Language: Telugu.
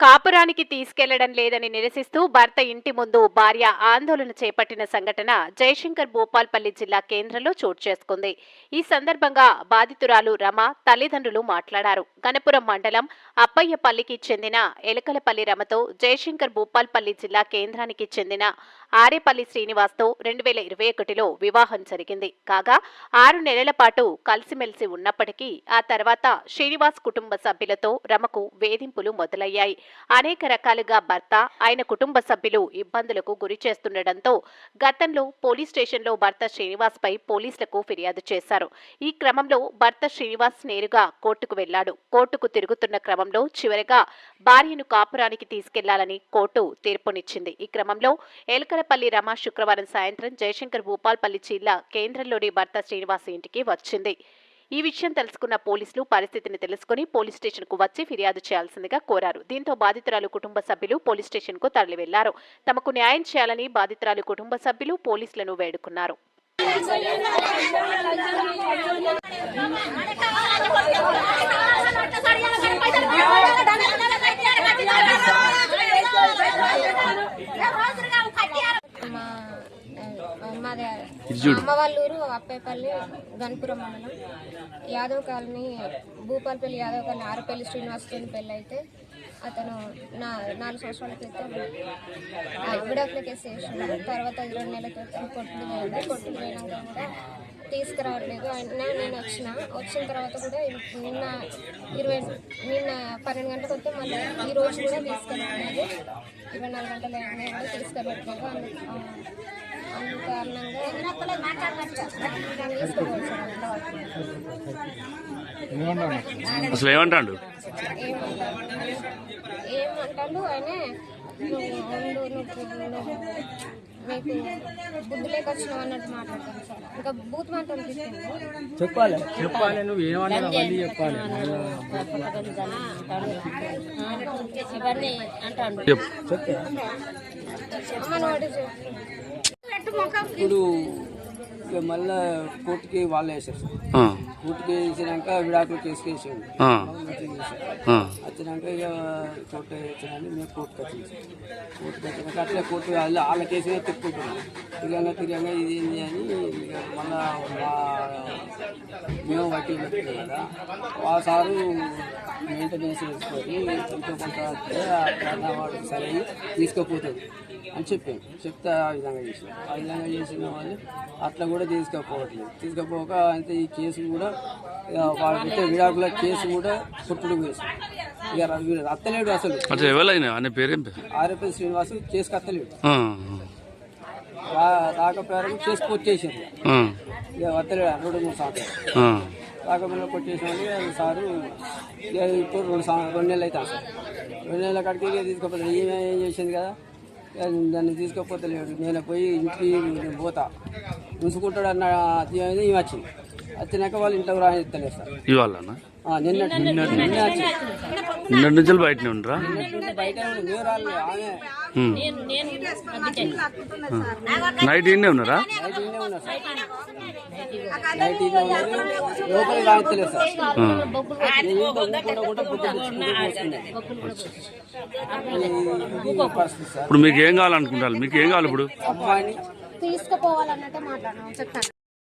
కాపురానికి తీసుకెళ్ళడం లేదని నిరసిస్తూ భర్త ఇంటి ముందు భార్య ఆందోళన చేపట్టిన సంఘటన జయశంకర్ భూపాల్పల్లి జిల్లా కేంద్రంలో చోటు చేసుకుంది. ఈ సందర్భంగా బాధితురాలు రమ తల్లిదండ్రులు మాట్లాడారు. గణపురం మండలం అప్పయ్యపల్లికి చెందిన ఎలకలపల్లి రమతో జయశంకర్ భూపాల్పల్లి జిల్లా కేంద్రానికి చెందిన ఆరేపల్లి శ్రీనివాస్తో రెండు వేల ఇరవై ఒకటిలో వివాహం జరిగింది. కాగా ఆరు నెలల పాటు కలిసిమెలిసి ఉన్నప్పటికీ ఆ తర్వాత శ్రీనివాస్ కుటుంబ సభ్యులతో రమకు వేధింపులు మొదలయ్యాయి. అనేక రకాలుగా భర్త ఆయన కుటుంబ సభ్యులు ఇబ్బందులకు గురి చేస్తుండటంతో గతంలో పోలీస్ స్టేషన్లో భర్త శ్రీనివాస్ పై పోలీసులకు ఫిర్యాదు చేశారు. ఈ క్రమంలో భర్త శ్రీనివాస్ నేరుగా కోర్టుకు వెళ్ళాడు కోర్టుకు తిరుగుతున్న క్రమంలో చివరగా భార్యను కాపురానికి తీసుకెళ్ళాలని కోర్టు తీర్పునిచ్చింది. ఈ క్రమంలో ఎలకలపల్లి రమ శుక్రవారం సాయంత్రం జయశంకర్ భూపాల్పల్లి జిల్లా కేంద్రంలోని భర్త శ్రీనివాస్ ఇంటికి వచ్చింది. ఈ విషయం తెలుసుకున్న పోలీసులు పరిస్థితిని తెలుసుకుని పోలీస్ స్టేషన్కు వచ్చి ఫిర్యాదు చేయాల్సిందిగా కోరారు దీంతో బాధితురాలు కుటుంబ సభ్యులు పోలీస్ స్టేషన్కు తరలి వెళ్ళారు తమకు న్యాయం చేయాలని బాధితురాలు కుటుంబ సభ్యులు పోలీసులను వేడుకున్నారు మాది. అమ్మ వాళ్ళ ఊరు అప్పేపల్లి గన్పురం మండలం యాదవ్ కాలనీ భూపాలపల్లి యాదవ్ కాలనీ ఆరుపల్లి శ్రీనివాసతో పెళ్ళి అయితే అతను నా నాలుగు సంవత్సరాల క్రితం విడాకుల కేసు వేసాడు తర్వాత రెండు నెలల క్రితం కొట్టుడు పోయింది కొట్టుడు పోయినాక కూడా తీసుకురావట్లేదు. అయినా నేను వచ్చిన వచ్చిన తర్వాత కూడా నిన్న ఇరవై నిన్న పన్నెండు గంటలకు వస్తే మళ్ళీ ఈ రోజు కూడా తీసుకెళ్ళట్లేదు ఇరవై నాలుగు గంటలు తీసుకెళ్ళట్లేదు అందు కారణంగా తీసుకోవచ్చు అసలు ఏమంటాడు? ఏమంటాడు ఆయన బుద్ధి లేక వచ్చినావు అన్నట్టు మాట్లాడతాను సార్. ఇంకా బూత్ మాట చెప్పాలి. చెప్పాలి నువ్వు ఏమన్నా మళ్ళీ చెప్పాలి. ఇప్పుడు మళ్ళా కోర్టుకి వాళ్ళు వేసారు సార్. కోర్టుకి వేసినాక విడాకులు కేసు వేసాడు ఆ, మంచిగా చేశారు. ఆ. వచ్చినాక ఇక కోర్టు వచ్చినాక మేము కోర్టుకి వచ్చింది సార్. కోర్టుకి వచ్చినాక అట్లే కోర్టు వాళ్ళ వాళ్ళ కేసునే తిప్పుకుంటున్నాం. తిరగంగా ఇది ఏంది అని మళ్ళా మా మేము వకీలు పెట్టుకున్నాం కదా. ఆ సారు మెయింటెనెన్స్ చేసుకొని ఎంతో కొంత వాడు సరే తీసుకుపోతుంది అని చెప్పాను చెప్తే ఆ విధంగా చేసాం ఆ విధంగా చేసిన వాళ్ళు అట్లా కూడా తీసుకపోవట్లేదు. తీసుకపోక అంటే ఈ కేసు కూడా వాడు పెట్టే విడాకుల కేసు కూడా పుట్టుడు వేసాం ఇక అత్తలేడు అసలు. ఎవరైనా అనే పేరేం పేరు? ఆర్ఎఫ్ఎస్ శ్రీనివాసు కేసుకి అత్తలేడు. రాకపోయారు కేసు కొట్టేసారు ఇక రెండు మూడు ఆ. రాకపోయినా కొట్టేసాను అది సారు ఇప్పుడు రెండు సంవ- రెండు నెలలు అవుతాను సార్ రెండు నెలల కాడికి తీసుకపోతే ఈమె ఏం చేసింది కదా? దాన్ని తీసుకపోతలేడు. నేను పోయి ఇంటికి పోతా. ఉంచుకుంటాడు అన్న ఈమె వచ్చినాక వాళ్ళు ఇంట్లో రానిస్తలేదు సార్ ఇవాళనా ఆ, నిన్న నిన్న నిన్నటి నుంచి బయటనే ఉండరా నిన్నటి బయట ఉంది. మేము రాలేదు ఆమె ఉమ్. నైట్ ఉన్నారా నైట్ సార్ నైట్ లోపలికి రానిస్తలేదు సార్ ఇప్పుడు మీకు ఏం కావాలనుకుంటారు మీకు ఏం కావాలి ఇప్పుడు అమ్మాయిని తీసుకుపోవాలన్నట్టే మాట్లాడినాం చెప్తాను